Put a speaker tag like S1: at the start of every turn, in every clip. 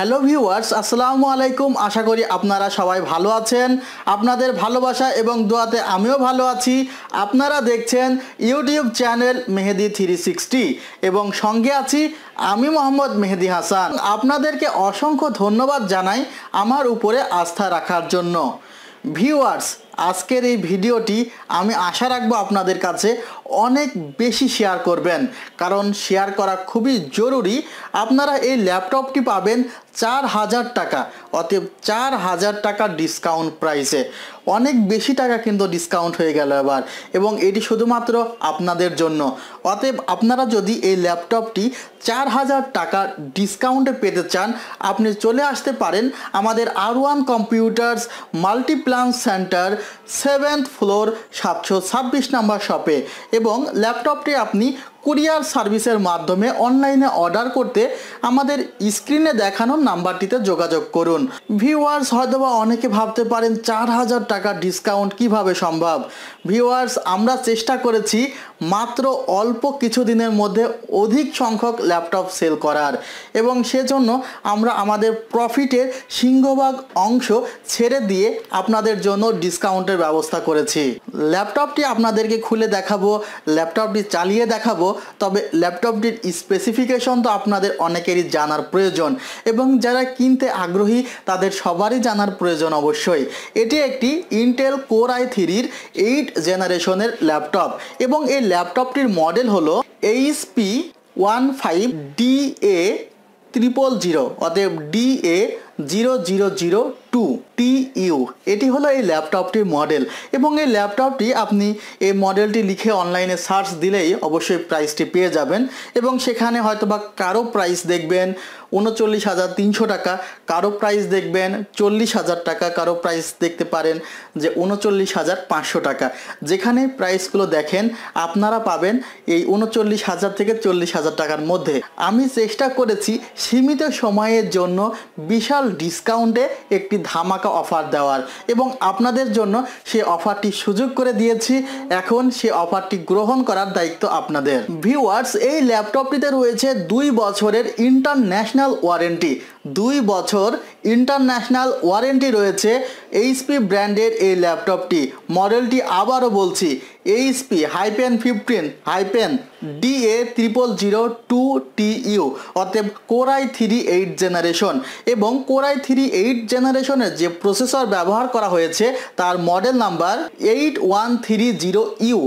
S1: Hello viewers, আসসালামু আলাইকুম। আশা করি আপনারা সবাই ভালো আছেন। আপনাদের ভালোবাসা এবং দোয়াতে আমিও ভালো আছি। আপনারা দেখছেন YouTube channel Mehedi three sixty এবং সঙ্গে আছি আমি মোহাম্মদ মেহেদি হাসান। আপনাদেরকে অসংখ্য ধন্যবাদ জানাই আমার উপরে আস্থা রাখার জন্য। ভিউয়ার্স আজকের এই ভিডিওটি আমি আশা রাখব আপনাদের কাছে অনেক বেশি শেয়ার করবেন। কারণ শেয়ার করা খুবই জরুরি। আপনারা এই ল্যাপটপটি পাবেন চার হাজার টাকা। অতএব চার হাজার টাকা ডিসকাউন্ট প্রাইসে অনেক বেশি টাকা কিন্তু ডিসকাউন্ট হয়ে গেল এবার। এবং এটি শুধুমাত্র আপনাদের জন্য। অতএব আপনারা যদি এই ল্যাপটপটি চার হাজার টাকা ডিসকাউন্টে পেতে চান, আপনি চলে আসতে পারেন আমাদের R one computers multiplan center seventh floor সাতশো ছাব্বিশ নাম্বার শপে এবং ল্যাপটপটি আপনি কুরিয়ার সার্ভিসের মাধ্যমে অনলাইনে অর্ডার করতে আমাদের স্ক্রিনে দেখানো নাম্বারটিতে যোগাযোগ করুন। ভিউয়ার্স, হয়তোবা অনেকে ভাবতে পারেন চার হাজার টাকা ডিসকাউন্ট কীভাবে সম্ভব? ভিউয়ার্স, আমরা চেষ্টা করেছি মাত্র অল্প কিছু দিনের মধ্যে অধিক সংখ্যক ল্যাপটপ সেল করার এবং সেজন্য আমরা আমাদের প্রফিটের সিংহভাগ অংশ ছেড়ে দিয়ে আপনাদের জন্য ডিসকাউন্টের ব্যবস্থা করেছি। ল্যাপটপটি আপনাদেরকে খুলে দেখাবো, ল্যাপটপটি চালিয়ে দেখাবো তবে ল্যাপটপটির স্পেসিফিকেশন তো আপনাদের অনেকেরই জানার প্রয়োজন এবং যারা কিনতে আগ্রহী, তাদের সবারই জানার প্রয়োজন অবশ্যই। এটি একটি ইন্টেল কোর আই থ্রির এইট জেনারেশনের ল্যাপটপ এবং এই ল্যাপটপটির মডেল হলো HP one five D A triple zero অতএব D A zero zero zero two T U এটি হলো এই ল্যাপটপটির মডেল এবং এই ল্যাপটপটি আপনি এই মডেলটি লিখে অনলাইনে সার্চ দিলেই অবশ্যই প্রাইসটি পেয়ে যাবেন এবং সেখানে হয়তো বা কারও প্রাইস দেখবেন উনচল্লিশ হাজার তিনশো টাকা, কারও প্রাইস দেখবেন চল্লিশ হাজার টাকা, কারও প্রাইস দেখতে পারেন যে উনচল্লিশ হাজার পাঁচশো টাকা। যেখানে প্রাইসগুলো দেখেন, আপনারা পাবেন এই উনচল্লিশ হাজার থেকে চল্লিশ হাজার টাকার মধ্যে। আমি চেষ্টা করেছি সীমিত সময়ের জন্য বিশাল ডিসকাউন্টে একটি ধামাকা অফার দেওয়ার। এবং আপনাদের জন্য সে অফারটি সুযোগ করে দিয়েছি। এখন সে অফারটি গ্রহণ করার দায়িত্ব আপনাদের। ভিউয়ার্স এই ল্যাপটপটিতে রয়েছে দুই বছরের ইন্টারন্যাশনাল ওয়ারেন্টি দুই বছর ইন্টারন্যাশনাল ওয়ারেন্টি রয়েছে এইচপি ব্র্যান্ডের এই ল্যাপটপটি। মডেলটি আবারও বলছি, HP hyphen fifteen, hyphen DA triple zero two T U অতএব core i three eight generation. এবং কোরাই থ্রি এইট জেনারেশনের যে প্রসেসর ব্যবহার করা হয়েছে, তার model number eight one three zero U.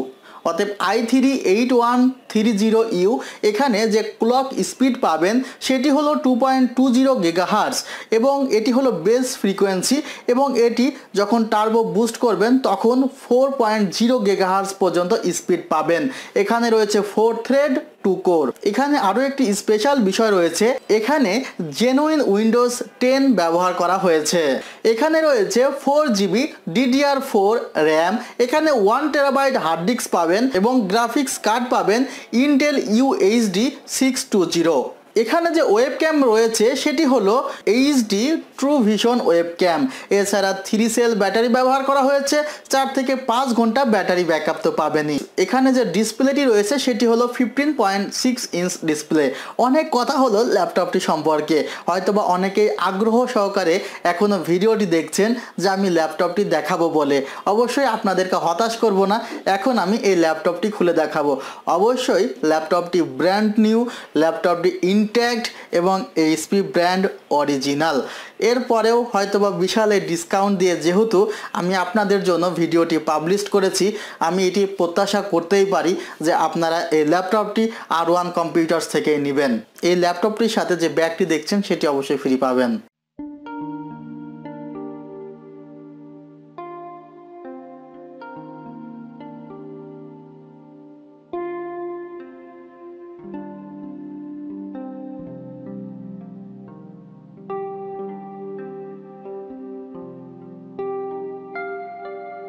S1: অতএব i three eight one three zero U এখানে যে ক্লক স্পিড পাবেন, সেটি হলো two point two zero gigahertz এবং এটি হলো বেস ফ্রিকোয়েন্সি এবং এটি যখন টার্বো বুস্ট করবেন, তখন ফোর পয়েন্ট জিরো গেগাহার্স পর্যন্ত স্পিড পাবেন। এখানে রয়েছে ফোর থ্রেড টু কোর। এখানে আরও একটি স্পেশাল বিষয় রয়েছে। এখানে জেনুইন উইন্ডোজ টেন ব্যবহার করা হয়েছে। এখানে রয়েছে four GB DDR four RAM এখানে ওয়ান টেরাবাইট হার্ড ডিস্ক পাবেন এবং গ্রাফিক্স কার্ড পাবেন Intel UHD six two zero এখানে যে ওয়েব ক্যাম রয়েছে, সেটি হলো HD true vision web cam এছাড়া থ্রি সেল ব্যাটারি ব্যবহার করা হয়েছে, চার থেকে পাঁচ ঘণ্টা ব্যাটারি ব্যাকআপ তো পাবেনই। এখানে যে ডিসপ্লেটি রয়েছে, সেটি হলো fifteen point six inch display অনেক কথা হলো ল্যাপটপটি সম্পর্কে। হয়তোবা অনেকেই আগ্রহ সহকারে এখনও ভিডিওটি দেখছেন যে আমি ল্যাপটপটি দেখাবো বলে। অবশ্যই আপনাদেরকে হতাশ করব না, এখন আমি এই ল্যাপটপটি খুলে দেখাবো। অবশ্যই ল্যাপটপটি ব্র্যান্ড নিউ ল্যাপটপটি ইনট্যাক্ট এবং এইচপি ব্র্যান্ড অরিজিনাল এরপরেও হয়তোবা বিশাল এই ডিসকাউন্ট দিয়ে যেহেতু আমি আপনাদের জন্য ভিডিওটি পাবলিশ করেছি, আমি এটি প্রত্যাশা করতেই পারি যে আপনারা এই ল্যাপটপটি আর ওয়ান কম্পিউটার্স থেকে নেবেন। এই ল্যাপটপটির সাথে যে ব্যাগটি দেখছেন, সেটি অবশ্যই ফ্রি পাবেন।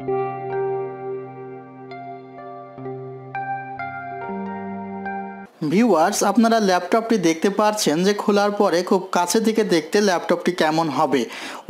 S1: Thank you. ভিউয়ার্স আপনারা ল্যাপটপটি দেখতে পাচ্ছেন যে খোলার পরে খুব কাছে থেকে দেখতে ল্যাপটপটি কেমন হবে।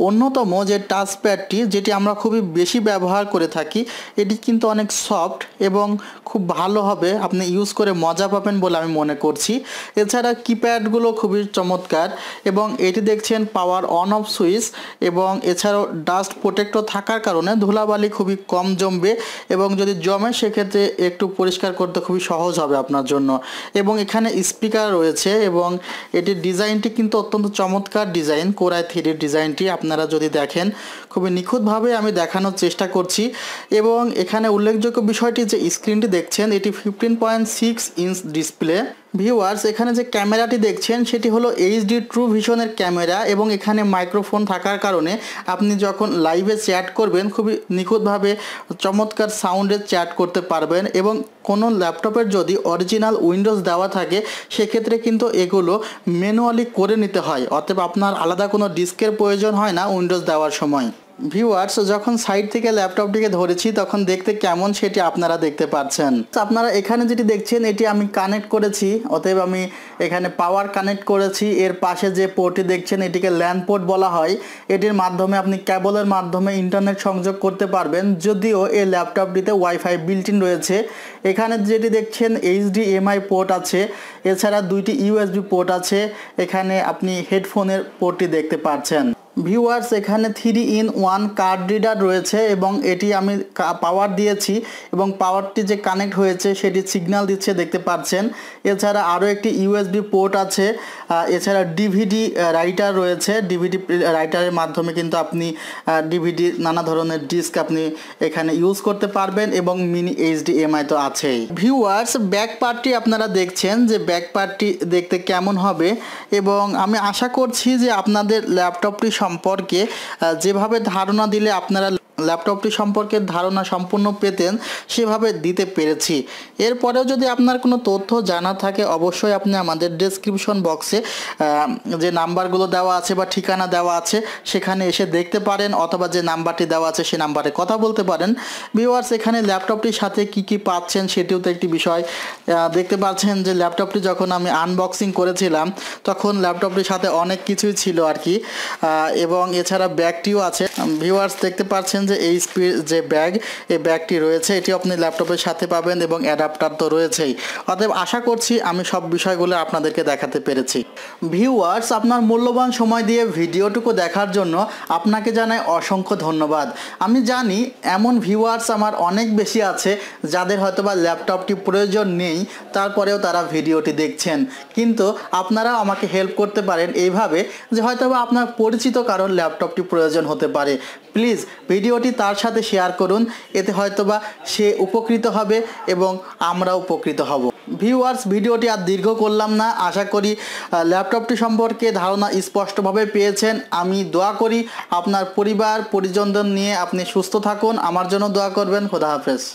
S1: অন্যতম যে টাচ প্যাডটি যেটি আমরা খুবই বেশি ব্যবহার করে থাকি, এটি কিন্তু অনেক সফট এবং খুব ভালো হবে। আপনি ইউজ করে মজা পাবেন বলে আমি মনে করছি। এছাড়া কিপ্যাডগুলো খুবই চমৎকার এবং এটি দেখছেন পাওয়ার অন অফ সুইচ এবং এছাড়াও ডাস্ট প্রোটেক্টর থাকার কারণে ধুলাবালি খুবই কম জমবে এবং যদি জমে, সেক্ষেত্রে একটু পরিষ্কার করতে খুবই সহজ হবে আপনার জন্য। এবং এখানে স্পিকার রয়েছে এবং এটির ডিজাইনটি কিন্তু অত্যন্ত চমৎকার ডিজাইন, কোরাই থ্রির ডিজাইনটি আপনারা যদি দেখেন, খুবই নিখুঁতভাবে আমি দেখানোর চেষ্টা করছি এবং এখানে উল্লেখযোগ্য বিষয়টি যে স্ক্রিনটি দেখছেন, এটি fifteen point six inch display viewers এখানে যে ক্যামেরাটি দেখছেন, সেটি হলো এইচডি ট্রু ভিশনের ক্যামেরা এবং এখানে মাইক্রোফোন থাকার কারণে আপনি যখন লাইভে চ্যাট করবেন, খুবই নিখুঁতভাবে চমৎকার সাউন্ডে চ্যাট করতে পারবেন এবং কোনো ল্যাপটপের যদি অরিজিনাল উইন্ডোজ দেওয়া থাকে, সেক্ষেত্রে কিন্তু এগুলো ম্যানুয়ালি করে নিতে হয়। অতএব আপনার আলাদা কোনো ডিস্কের প্রয়োজন হয় না উইন্ডোজ দেওয়ার সময়। ভিউয়ার্স যখন সাইড থেকে ল্যাপটপটিকে ধরেছি, তখন দেখতে কেমন সেটি আপনারা দেখতে পাচ্ছেন। আপনারা এখানে যেটি দেখছেন, এটি আমি কানেক্ট করেছি, অতএব আমি এখানে পাওয়ার কানেক্ট করেছি। এর পাশে যে পোর্টটি দেখছেন, এটিকে ল্যান্ড পোর্ট বলা হয়। এটির মাধ্যমে আপনি কেবলের মাধ্যমে ইন্টারনেট সংযোগ করতে পারবেন। যদিও এই ল্যাপটপটিতে ওয়াইফাই বিল্ট ইন রয়েছে। এখানে যেটি দেখছেন এইচডিএমআই পোর্ট আছে। এছাড়া দুইটি ইউএসবি পোর্ট আছে। এখানে আপনি হেডফোনের পোর্টটি দেখতে পাচ্ছেন। ভিউয়ার্স এখানে three in one card reader রয়েছে এবং এটি আমি পাওয়ার দিয়েছি এবং পাওয়ারটি যে কানেক্ট হয়েছে সেটি সিগন্যাল দিচ্ছে, দেখতে পাচ্ছেন। এছাড়া আরও একটি ইউএসবি পোর্ট আছে। এছাড়া ডিভিডি রাইটার রয়েছে। ডিভিডি রাইটারের মাধ্যমে কিন্তু আপনি ডিভিডি নানা ধরনের ডিস্ক আপনি এখানে ইউজ করতে পারবেন এবং মিনি এইচডিএমআই তো আছেই। ভিউয়ার্স ব্যাক পার্টটি আপনারা দেখছেন যে ব্যাক পার্টটি দেখতে কেমন হবে এবং আমি আশা করছি যে আপনাদের ল্যাপটপটি সম্পর্কে যেভাবে ধারণা দিলে আপনারা ল্যাপটপটি সম্পর্কে ধারণা সম্পূর্ণ পেতেন, সেভাবে দিতে পেরেছি। এরপরেও যদি আপনার কোনো তথ্য জানা থাকে, অবশ্যই আপনি আমাদের ডেসক্রিপশন বক্সে যে নাম্বারগুলো দেওয়া আছে বা ঠিকানা দেওয়া আছে, সেখানে এসে দেখতে পারেন অথবা যে নাম্বারটি দেওয়া আছে সে নাম্বারে কথা বলতে পারেন। ভিউয়ার্স এখানে ল্যাপটপটির সাথে কি কি পাচ্ছেন সেটিও তো একটি বিষয়। দেখতে পাচ্ছেন যে ল্যাপটপটি যখন আমি আনবক্সিং করেছিলাম, তখন ল্যাপটপটির সাথে অনেক কিছুই ছিল আর কি। এবং এছাড়া ব্যাগটিও আছে। ভিউয়ার্স দেখতে পাচ্ছেন যে এইচপির যে ব্যাগ, এই ব্যাগটি রয়েছে এটি আপনি ল্যাপটপের সাথে পাবেন এবং অ্যাডাপ্টার তো রয়েছেই। অতএব আশা করছি আমি সব বিষয়গুলো আপনাদেরকে দেখাতে পেরেছি। ভিউয়ার্স, আপনার মূল্যবান সময় দিয়ে ভিডিওটুকু দেখার জন্য আপনাকে জানাই অসংখ্য ধন্যবাদ। আমি জানি এমন ভিউয়ার্স আমার অনেক বেশি আছে যাদের হয়তোবা ল্যাপটপটি প্রয়োজন নেই, তারপরেও তারা ভিডিওটি দেখছেন। কিন্তু আপনারা আমাকে হেল্প করতে পারেন এইভাবে যে হয়তোবা আপনার পরিচিত কারণ ল্যাপটপটি প্রয়োজন হতে পারে। প্লিজ ভিডিওটি তার সাথে শেয়ার করুন, এতে হয়তোবা সে উপকৃত হবে এবং আমরা উপকৃত হব। ভিউয়ার্স, ভিডিওটি আর দীর্ঘ করলাম না। আশা করি ল্যাপটপটি সম্পর্কে ধারণা স্পষ্টভাবে পেয়েছেন। আমি দোয়া করি আপনার পরিবার, পরিজনদের নিয়ে আপনি সুস্থ থাকুন। আমার জন্য দোয়া করবেন। খোদা হাফেজ।